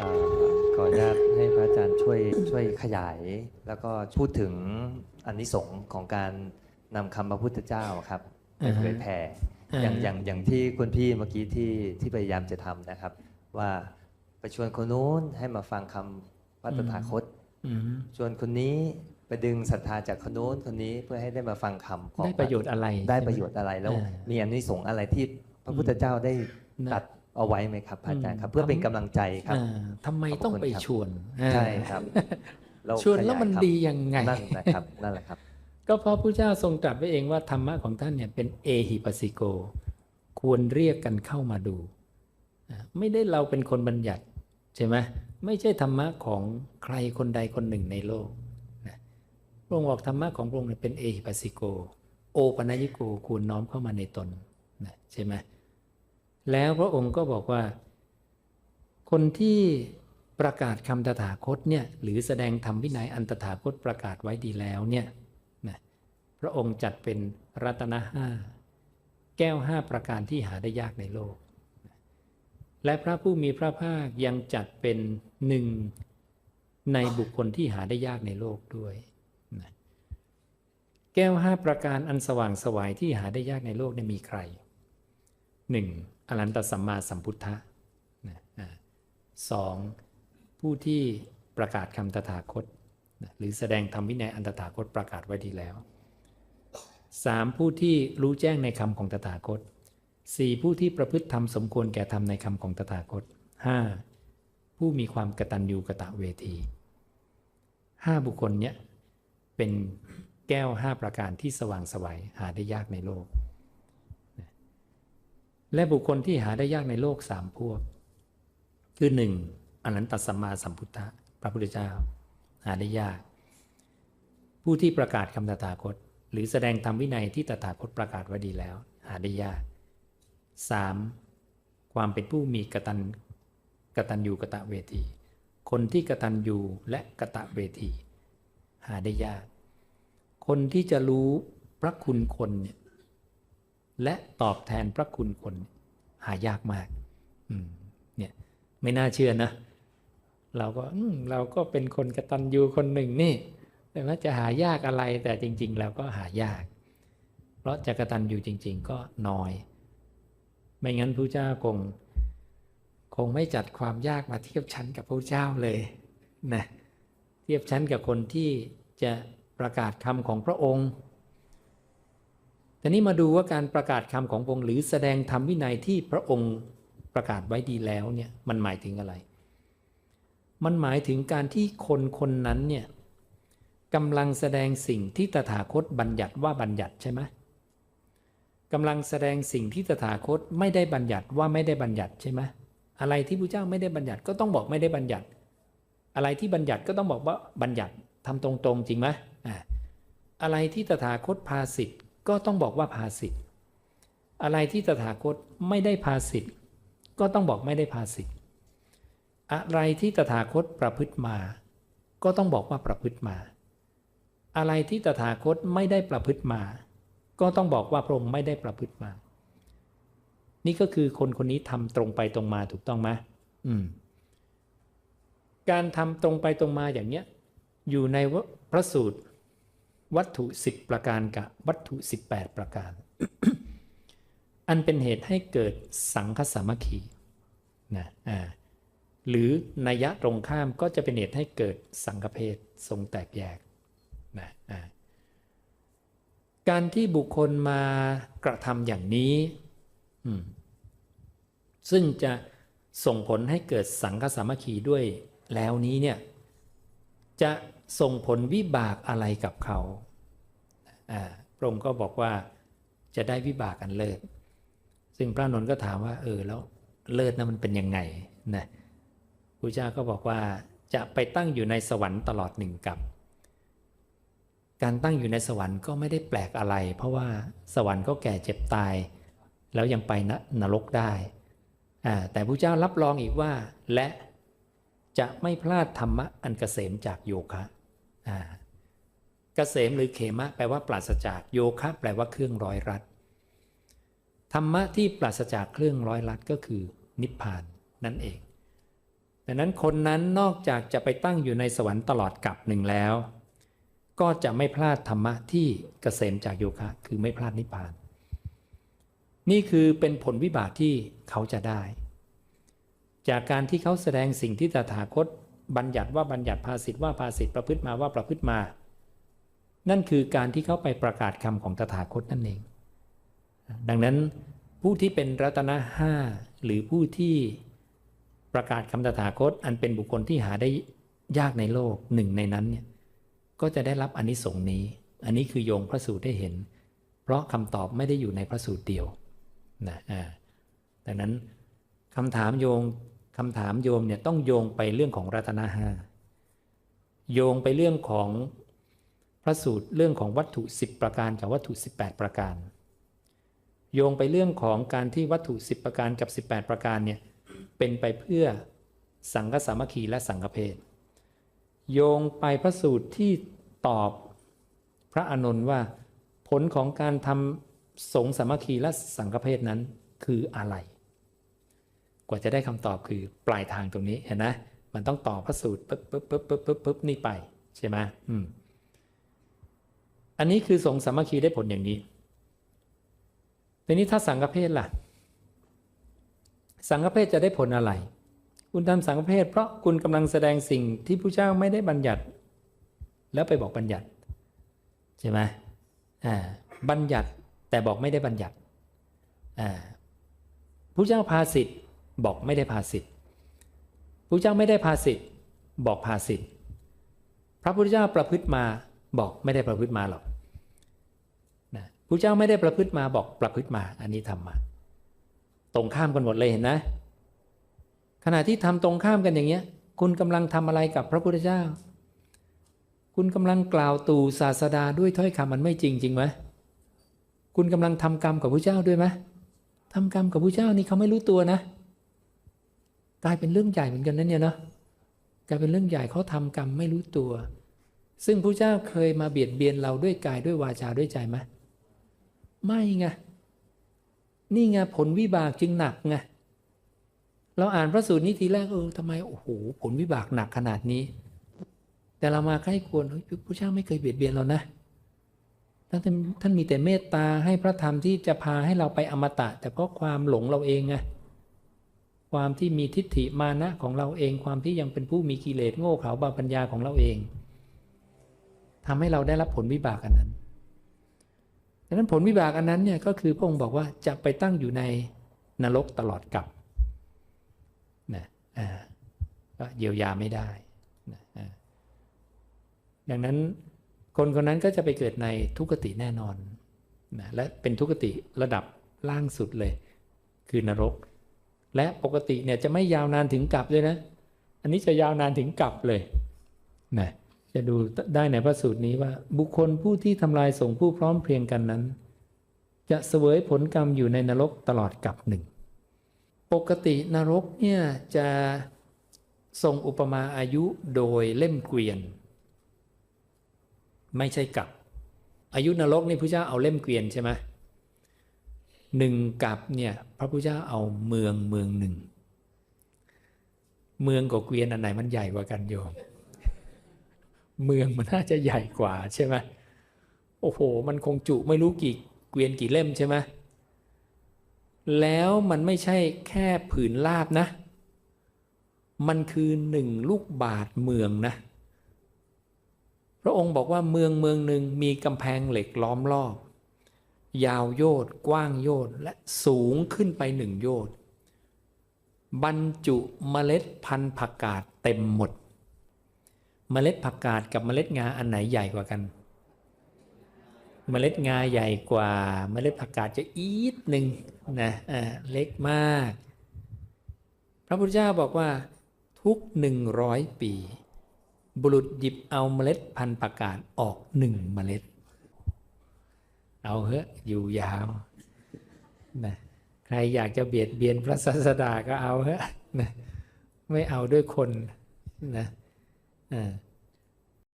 เอ่อขออนุญาตให้พระอาจารย์ช่วยช่วยขยาย แล้วก็พูดถึงอานิสงส์ของการนำคำพระพุทธเจ้าครับไปอ่าฮะเผยแผ่อ่าอย่างอย่างอย่างที่คุณพี่เมื่อกี้ที่ที่พยายามจะทำนะครับ ว่าไปชวนคนนู้นให้มาฟังคำพระตถาคตอืมชวนคนนี้ไปดึงศรัทธาจากคนนู้นคนนี้เพื่อให้ได้มาฟังคำของได้ประโยชน์อะไร ได้ใช่หมประโยชน์อะไรแล้วอ่ามีอานิสงส์อะไรที่พระพุทธเจ้าได้นะตัด เอาไว้ไหมครับพระอาจารย์ครับอืมเพื่อเป็นกำลังใจครับอ่าทำไมต้องไปขอบคุณครับชวนใช่อ่าครับเราชวนแล้วมันขยายครับดียังไงนั่นนะครับนั่นแหละครับ ก็เพราะพระเจ้าทรงตรัสไว้เองว่าธรรมะของท่านเนี่ยเป็นเอหิปัสสิโก ควรเรียกกันเข้ามาดูอ่าไม่ได้เราเป็นคนบัญญัติใช่ไหมไม่ใช่ธรรมะของใครคนใดคนหนึ่งในโลกนะพระองค์บอกธรรมะของพระองค์เนี่ยเป็นเอหิปัสสิโก โอปัญญิโกควรน้อมเข้ามาในตนนะใช่ไหม แล้วพระองค์ก็บอกว่า คนที่ประกาศคำตถาคตเนี่ยหรือแสดงธรรมวินัยอันตถาคตประกาศไว้ดีแล้วเนี่ยนะพระองค์จัดเป็นรัตนห้าแก้วห้าประการที่หาได้ยากในโลก และพระผู้มีพระภาคยังจัดเป็นหนึ่งในบุคคลที่หาได้ยากในโลกด้วยนะแก้วห้าประการอันสว่างสวายที่หาได้ยากในโลกเนี่ยมีใครหนึ่ง อรันตสัมมาสัมพุทธะนะสองผู้ที่ประกาศคำตถาคตนะหรือแสดงธรรมวินัยอันตถาคตประกาศไว้ดีแล้วสามผู้ที่รู้แจ้งในคำของตถาคตสี่ผู้ที่ประพฤติธรรมสมควรแก่ธรรมในคำของตถาคตห้าผู้มีความกตัญญูกะตะเวทีห้าบุคคลเนี้ยเป็นแก้วห้าประการที่สว่างสวัยหาได้ยากในโลก และบุคคลที่หาได้ยากในโลกสามพวก คือหนึ่งอนันตสัมมาสัมพุทธะพระพุทธเจ้า หาได้ยาก ผู้ที่ประกาศคำตถาคต หรือแสดงธรรมวินัยที่ตถาคตประกาศไว้ดีแล้ว หาได้ยาก 3. ความเป็นผู้มีกตัญกตัญญูกะตะเวที คนที่กตัญญูและกะตะเวที หาได้ยาก คนที่จะรู้พระคุณคนเนี่ย และตอบแทนพระคุณคนหายากมากเนี่ยไม่น่าเชื่อนะ เราก็เราก็เป็นคนกระตัญญูคนหนึ่งนี่แต่ว่าจะหายากอะไรแต่จริง ๆ แล้วก็หายาก เพราะจะกระตัญญูจริง ๆ ก็น้อย ไม่งั้นพระเจ้าคง คงไม่จัดความยากมาเทียบชั้นกับพระเจ้าเลยนะเทียบชั้นกับคนที่จะประกาศคำของพระองค์ แต่นี้มาดูว่าการประกาศคำของพระองค์หรือแสดงธรรมวินัยที่พระองค์ประกาศไว้ดีแล้วเนี่ยมันหมายถึงอะไร มันหมายถึงการที่คนคนนั้นเนี่ยกำลังแสดงสิ่งที่ตถาคตบัญญัติว่าบัญญัติใช่ไหมกำลังแสดงสิ่งที่ตถาคตไม่ได้บัญญัติว่าไม่ได้บัญญัติใช่ไหมอะไรที่พระเจ้าไม่ได้บัญญัติก็ต้องบอกไม่ได้บัญญัติ อะไรที่บัญญัติก็ต้องบอกว่าบัญญัติทำตรงๆ จริงไหมอ่าอะไรที่ตถาคตพาสิทธิ์ ก็ต้องบอกว่าพาสิทธ์อะไรที่ตถาคตไม่ได้พาสิทธ์ก็ต้องบอกไม่ได้พาสิทธ์อะไรที่ตถาคตประพฤติมา ก็ต้องบอกว่าประพฤติมา อะไรที่ตถาคตไม่ได้ประพฤติมา ก็ต้องบอกว่าพระองค์ไม่ได้ประพฤติมา นี่ก็คือคนคนนี้ทำตรงไปตรงมาถูกต้องไหมอืม การทำตรงไปตรงมาอย่างเนี้ยอยู่ในพระสูตร วัตถุ 10 ประการกับวัตถุ 18 ประการ อันเป็นเหตุให้เกิดสังคสามัคคีนะอ่าหรือนัยยะตรงข้ามก็จะเป็นเหตุให้เกิดสังฆเพศทรงแตกแยกนะอ่าการที่บุคคลมากระทำอย่างนี้อืมซึ่งจะส่งผลให้เกิดสังฆสามัคคีด้วยแล้วนี้เนี่ยจะ ส่งผลวิบากอะไรกับเขาพระองค์ก็บอกว่าจะได้วิบากกันเลิศ ซึ่งพระนนท์ก็ถามว่า เออแล้วเลิศนะมันเป็นยังไงนะพระเจ้าก็บอกว่าจะไปตั้งอยู่ในสวรรค์ตลอดหนึ่งกับ การตั้งอยู่ในสวรรค์ก็ไม่ได้แปลกอะไร เพราะว่าสวรรค์ก็แก่เจ็บตาย แล้วยังไปนนรกได้แต่พระเจ้ารับรองอีกว่าและจะไม่พลาดธรรมะอันเกษมจากโยคะ เกษมหรือเขมะแปลว่าปราศจากโยคะ แปลว่าเครื่องร้อยรัดธรรมะที่ปราศจากเครื่องร้อยรัดก็คือนิพพานนั่นเองดังนั้นคนนั้นนอกจากจะไปตั้งอยู่ในสวรรค์ตลอดกับหนึ่งแล้ว ก็จะไม่พลาดธรรมะที่เกษมจากโยคะ คือไม่พลาดนิพพาน นี่คือเป็นผลวิบากที่เขาจะได้ จากการที่เขาแสดงสิ่งที่ตถาคต บัญญัติว่าบัญญัติภาสิทธ์ว่าภาสิทธ์ประพฤติมาว่าประพฤติมา นั่นคือการที่เขาไปประกาศคำของตถาคตนั่นเอง ดังนั้นผู้ที่เป็นรัตนะห้าหรือผู้ที่ประกาศคำตถาคต อันเป็นบุคคลที่หาได้ยากในโลกหนึ่งในนั้นเนี่ยก็จะได้รับอนนิสงส์นี้ อันนี้คือโยงพระสูตรได้เห็น เพราะคำตอบไม่ได้อยู่ในพระสูตรเดียวนะอ่าดังนั้นคำถามโยง คำถามโยมเนี่ยต้องโยงไปเรื่องของรัตนะห้าโยงไปเรื่องของพระสูตรเรื่องของวัตถุ 10 ประการกับวัตถุ 18 ประการ โยงไปเรื่องของการที่วัตถุ 10 ประการกับ 18 ประการเนี่ยเป็นไปเพื่อสังฆสามัคคีและสังฆเพศโยงไปพระสูตรที่ตอบพระอานนท์ว่า ผลของการทำสงสามัคคีและสังฆเพศนั้นคืออะไร กว่าจะได้คำตอบคือปลายทางตรงนี้เห็นไหมมันต้องต่อพระสูตรปึ๊บปึ๊บปึ๊บปึ๊บปึ๊บปึ๊บนี่ไปใช่ไหมอืมอันนี้คือสงสามัคคีได้ผลอย่างนี้ทีนี้ถ้าสังฆเพศล่ะ สังฆเพศจะได้ผลอะไร คุณทำสังฆเพศเพราะคุณกำลังแสดงสิ่งที่ผู้เจ้าไม่ได้บัญญัติ แล้วไปบอกบัญญัติใช่ไหมอ่าบัญญัติแต่บอกไม่ได้บัญญัติอ่าผู้เจ้าพาสิทธิ บอกไม่ได้พาสิทธิ์ผู้เจ้าไม่ได้พาสิทธิ์บอกพาสิทธิ์พระพุทธเจ้าประพฤติมาบอกไม่ได้ประพฤติมาหรอกนะผู้เจ้าไม่ได้ประพฤติมาบอกประพฤติมา อันนี้ทำมา ตรงข้ามกันหมดเลยเห็นนะ ขณะที่ทำตรงข้ามกันอย่างเงี้ย คุณกำลังทำอะไรกับพระพุทธเจ้า คุณกำลังกล่าวตู่ศาสดาด้วยถ้อยคำมันไม่จริงจริงไหมคุณกำลังทำกรรมกับพระเจ้าด้วยไหมทำกรรมกับพระเจ้านี่เขาไม่รู้ตัวนะ กลายเป็นเรื่องใหญ่เหมือนกันนั่นเนี่ยเนาะกลายเป็นเรื่องใหญ่เขาทำกรรมไม่รู้ตัว ซึ่งพระเจ้าเคยมาเบียดเบียนเราด้วยกายด้วยวาจาด้วยใจไหมไม่ไงนี่ไงผลวิบากจึงหนักไงเราอ่านพระสูตรนี้ทีแรกเออทำไมโอ้โหผลวิบากหนักขนาดนี้ แต่เรามาใกล้ควรเฮ้ยพระเจ้าไม่เคยเบียดเบียนเรานะท่านท่านมีแต่เมตตาให้พระธรรมที่จะพาให้เราไปอมตะ แต่เพราะความหลงเราเองไง ความที่มีทิฏฐิมานะของเราเอง ความที่ยังเป็นผู้มีกิเลสโง่เขลาบาปัญญาของเราเองทำให้เราได้รับผลวิบากอันนั้นดังนั้นผลวิบากอันนั้นเนี่ยก็คือพระองค์บอกว่าจะไปตั้งอยู่ในนรกตลอดกับนะอ่าก็เยียวยาไม่ได้นะอ่าดังนั้นคนคนนั้นก็จะไปเกิดในทุกติแน่นอนนะและเป็นทุกติระดับล่างสุดเลย คือนรก และปกติเนี่ยจะไม่ยาวนานถึงกลับเลยนะ อันนี้จะยาวนานถึงกลับเลยนะจะดูได้ในพระสูตรนี้ว่า บุคคลผู้ที่ทำลายสงผู้พร้อมเพรียงกันนั้น จะเสวยผลกรรมอยู่ในนรกตลอดกับหนึ่ง ปกตินรกเนี่ยจะทรงอุปมาอายุโดยเล่มเกวียน ไม่ใช่กับ อายุนรกนี่พระเจ้าเอาเล่มเกวียนใช่ไหม หนึ่งกับเนี่ยพระพุทธเจ้าเอาเมืองเมืองหนึ่ง เมืองกับเกวียนอันไหนมันใหญ่กว่ากันโยม เมืองมันน่าจะใหญ่กว่าใช่ไหมโอ้โห มันคงจุไม่รู้กี่เกวียนกี่เล่มใช่ไหมแล้วมันไม่ใช่แค่ผืนราบนะ มันคือหนึ่งลูกบาทเมืองนะ พระองค์บอกว่าเมืองเมืองหนึ่งมีกำแพงเหล็กล้อมรอบ ยาวโยดกว้างโยดและสูงขึ้นไปหนึ่งโยดบรรจุเมล็ดพันธุ์ผักกาดเต็มหมด เมล็ดผักกาดกับเมล็ดงาอันไหนใหญ่กว่ากัน เมล็ดงาใหญ่กว่า เมล็ดผักกาดจะอีดหนึ่งนะอ่าเล็กมาก พระพุทธเจ้าบอกว่าทุกหนึ่งร้อยปี บุรุษหยิบเอาเมล็ดพันธุ์ผักกาดออกหนึ่งเมล็ด เอาเหอะอยู่ยาวนะใครอยากจะเบียดเบียนพระศาสดาก็เอาเหอะนะไม่เอาด้วยคนนะอ่า